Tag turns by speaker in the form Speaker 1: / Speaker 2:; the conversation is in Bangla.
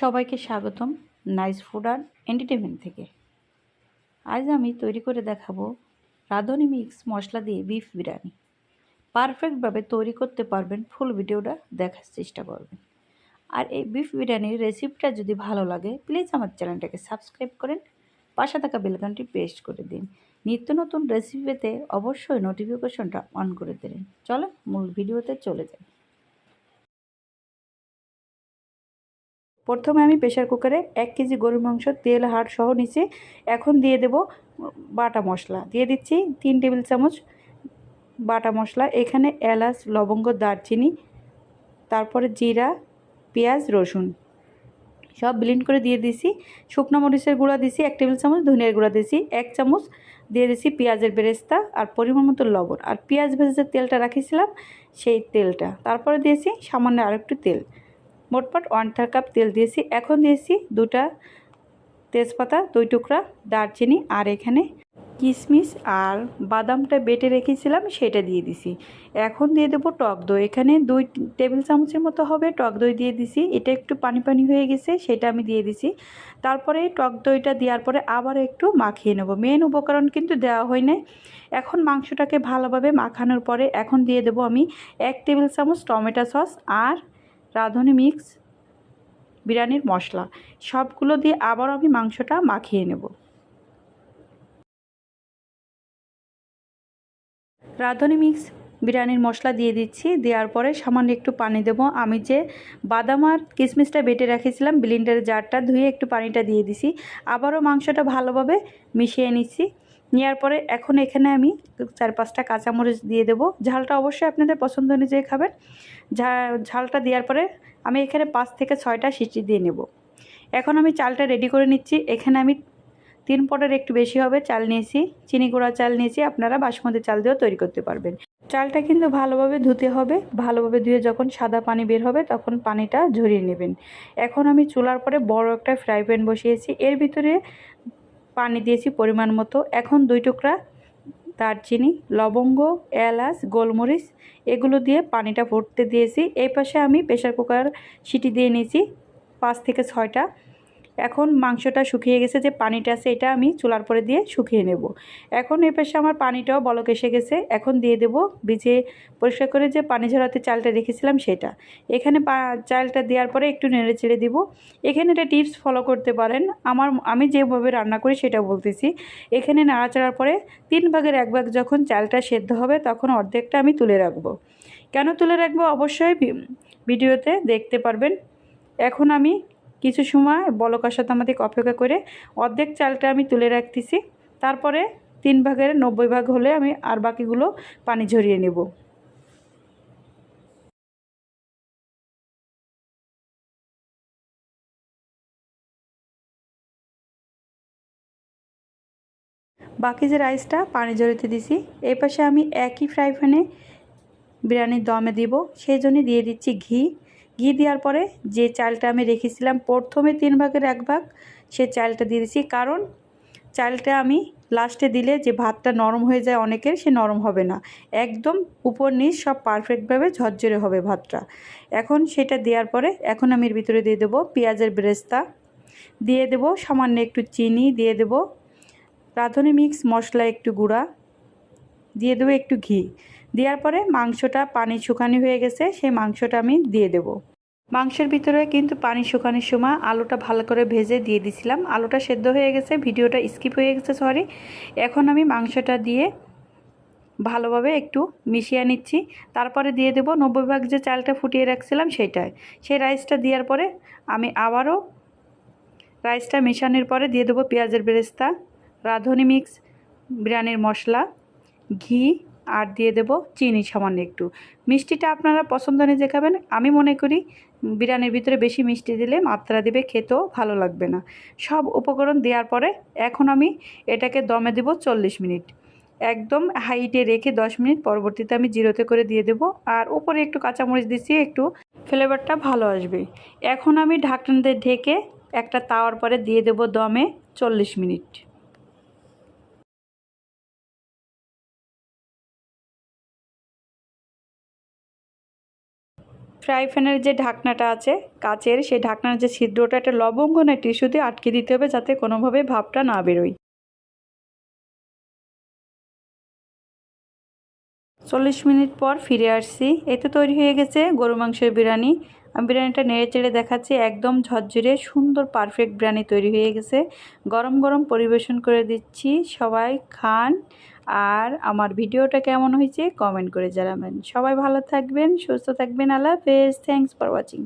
Speaker 1: সবাইকে স্বাগতম নাইস ফুড আর এন্টারটেনমেন্ট থেকে। আজ আমি তৈরি করে দেখাবো রাঁধুনি মিক্স মশলা দিয়ে বিফ বিরিয়ানি। পারফেক্টভাবে তৈরি করতে পারবেন, ফুল ভিডিওটা দেখার চেষ্টা করবেন। আর এই বিফ বিরিয়ানির রেসিপিটা যদি ভালো লাগে প্লিজ আমার চ্যানেলটাকে সাবস্ক্রাইব করেন, পাশে থাকা বেলকানটি পেস্ট করে দিন। নিত্য নতুন রেসিপি পেতে অবশ্যই নোটিফিকেশনটা অন করে দেবেন চলো মূল ভিডিওতে চলে যাই। প্রথমে আমি প্রেশার কুকারে এক কেজি গরুর মাংস, তেল, হাড় সহ নিচে এখন দিয়ে দেব বাটা মশলা। দিয়ে দিচ্ছি তিন টেবিল চামচ বাটা মশলা, এখানে এলাচ, লবঙ্গ, দারচিনি, তারপরে জিরা, পেঁয়াজ, রসুন সব ব্লেন্ড করে দিয়ে দিছি। শুকনো মরিচের গুঁড়া দিছি এক টেবিল চামচ, ধনিয়ার গুঁড়া দিছি এক চামচ, দিয়ে দিছি পেঁয়াজের বেরেস্তা আর পরিমাণ মতো লবণ। আর পেঁয়াজ ভেজে তেলটা রাখিছিলাম সেই তেলটা। তারপরে দিয়েছি সামান্য আরেকটু তেল। মোটমাট ওয়ান থার্ড কাপ তেল দিয়েছি। এখন দিয়েছি দুটা তেজপাতা, দুই টুকরা দারচিনি আর এখানে কিশমিশ আর বাদামটা বেটে রেখেছিলাম, সেটা দিয়ে দিছি। এখন দিয়ে দেবো টক দই। এখানে দুই টেবিল চামচের মতো হবে টক দই দিয়ে দিছি। এটা একটু পানি পানি হয়ে গেছে, সেটা আমি দিয়ে দিছি। তারপরে টক দইটা দেওয়ার পরে আবার একটু মাখিয়ে নেব। মেন উপকরণ কিন্তু দেওয়া হয় নাই। এখন মাংসটাকে ভালোভাবে মাখানোর পরে এখন দিয়ে দেবো আমি এক টেবিল চামচ টমেটো সস আর রাঁধুনি মিক্স, বিরিয়ানির মশলা, সবগুলো দিয়ে আবার আমি মাংসটা মাখিয়ে নেব। রাঁধুনি মিক্স, বিরিয়ানির মশলা দিয়ে দিচ্ছি, দেওয়ার পরে সামান্য একটু পানি দেবো। আমি যে বাদাম আর কিশমিশটা বেটে রেখেছিলাম ব্লিন্ডারের জারটা ধুয়ে একটু পানিটা দিয়ে দিছি। আবারও মাংসটা ভালোভাবে মিশিয়ে নিচ্ছি। নেওয়ার পরে এখন এখানে আমি চার পাঁচটা কাঁচামরিচ দিয়ে দেবো। ঝালটা অবশ্যই আপনাদের পছন্দ অনুযায়ী খাবেন। ঝালটা দেওয়ার পরে আমি এখানে পাঁচ থেকে ছয়টা সিটি দিয়ে নেব। এখন আমি চালটা রেডি করে নিচ্ছি। এখানে আমি তিন পটের একটু বেশি হবে চাল নিয়েছি। চিনি গুঁড়া চাল নিয়েছি। আপনারা বাসমতি চাল দিয়েও তৈরি করতে পারবেন। চালটা কিন্তু ভালোভাবে ধুতে হবে। ভালোভাবে ধুয়ে যখন সাদা পানি বের হবে তখন পানিটা ঝরিয়ে নেবেন। এখন আমি চুলার পরে বড় একটা ফ্রাই প্যান বসিয়েছি। এর ভিতরে পানি দিয়েছি পরিমাণ মতো। এখন দুই টুকরা দারচিনি, লবঙ্গ, এলাচ, গোলমরিচ, এগুলো দিয়ে পানিটা ফুটতে দিয়েছি। এই পাশে আমি প্রেশার কুকার সিটি দিয়ে নিয়েছি, পাঁচ থেকে ছয়টা। এখন মাংসটা শুকিয়ে গেছে, যে পানিটা আছে এটা আমি চুলার পরে দিয়ে শুকিয়ে নেব। এখন এই পাশে আমার পানিটাও বলক এসে গেছে, এখন দিয়ে দেব ভিজে পরিষ্কার করে যে পানি ঝরাতে চালটা রেখেছিলাম সেটা। এখানে চালটা দেওয়ার পরে একটু নেড়ে চেড়ে দিব। এখানে এটা টিপস ফলো করতে পারেন, আমার, আমি যেভাবে রান্না করি সেটা বলতেছি। এখানে নাড়াচাড়ার পরে তিন ভাগের এক ভাগ যখন চালটা সেদ্ধ হবে তখন অর্ধেকটা আমি তুলে রাখব। কেন তুলে রাখব? অবশ্যই ভিডিওতে দেখতে পারবেন। এখন আমি কিছু সময় বলক আসাতে আমাদের অপেক্ষা করে অর্ধেক চালটা আমি তুলে রাখতেছি। তারপরে তিন ভাগের নব্বই ভাগ হলে আমি আর বাকিগুলো পানি ঝরিয়ে নেব। বাকি যে রাইসটা পানি ঝরিতে দিছি এই পাশে আমি একই ফ্রাই প্যানে বিরিয়ানির দমে দিব। সেই জন্যই দিয়ে দিচ্ছি ঘি। ঘি দেওয়ার পরে যে চালটা আমি রেখেছিলাম প্রথমে তিন ভাগের এক ভাগ, সে চালটা দিয়ে দিচ্ছি কারণ চালটা আমি লাস্টে দিলে যে ভাতটা নরম হয়ে যায় অনেকের, সে নরম হবে না। একদম উপর নিচ সব পারফেক্টভাবে ঝরঝরে হবে ভাতটা। এখন সেটা দেওয়ার পরে এখন আমি এর ভিতরে দিয়ে দেবো পেঁয়াজের বেরেস্তা। দিয়ে দেব সামান্য একটু চিনি, দিয়ে দেব। রাঁধুনি মিক্স মশলা একটু গুঁড়া। দিয়ে দেবো একটু ঘি। দেওয়ার পরে মাংসটা পানি শুকানি হয়ে গেছে, সেই মাংসটা আমি দিয়ে দেব। মাংসের ভিতরে কিন্তু পানি শুকানোর সময় আলুটা ভালো করে ভেজে দিয়ে দিছিলাম। আলুটা সেদ্ধ হয়ে গেছে, ভিডিওটা স্কিপ হয়ে গেছে, সরি। এখন আমি মাংসটা দিয়ে ভালোভাবে একটু মিশিয়ে নিচ্ছি। তারপরে দিয়ে দেবো নব্বই ভাগ যে চালটা ফুটিয়ে রাখছিলাম সেটাই সেই রাইসটা দেওয়ার পরে আমি আবারও রাইসটা মেশানোর পরে দিয়ে দেবো পেঁয়াজের বেরেস্তা, রাঁধুনি মিক্স, বিরিয়ানির মশলা, ঘি আর দিয়ে দেব চিনি সামান্য একটু। মিষ্টিটা আপনারা পছন্দ অনুযায়ী খাবেন, আমি মনে করি বিরিয়ানির ভিতরে বেশি মিষ্টি দিলে মাত্রা দেবে, খেতেও ভালো লাগবে না। সব উপকরণ দেওয়ার পরে এখন আমি এটাকে দমে দেব চল্লিশ মিনিট। একদম হাইটে রেখে দশ মিনিট পরবর্তীতে আমি জিরোতে করে দিয়ে দেব। আর উপরে একটু কাঁচামরিচ দিচ্ছি, একটু ফ্লেভারটা ভালো আসবে। এখন আমি ঢাকনাতে ঢেকে একটা তাওয়ার পরে দিয়ে দেব দমে চল্লিশ মিনিট। ফ্রাই প্যানের যে ঢাকনাটা আছে কাচের, সেই ঢাকনার যে ছিদ্রটা একটা লবঙ্গ না টিস্যু দিয়ে আটকে দিতে হবে যাতে কোনোভাবে ভাবটা না বেরোয়। চল্লিশ মিনিট পর ফিরে আসছি। এতে তৈরি হয়ে গেছে গরু মাংসের বিরিয়ানি। আমি বিরিয়ানিটা নেড়ে চেড়ে দেখাচ্ছি, একদম ঝরঝরে, সুন্দর পারফেক্ট বিরিয়ানি তৈরি হয়ে গেছে। গরম গরম পরিবেশন করে দিচ্ছি। সবাই খান। আর আমার ভিডিওটা কেমন হয়েছে কমেন্ট করে জানাবেন। সবাই ভালো থাকবেন, সুস্থ থাকবেন, আল্লাহ হাফেজ। Thanks for watching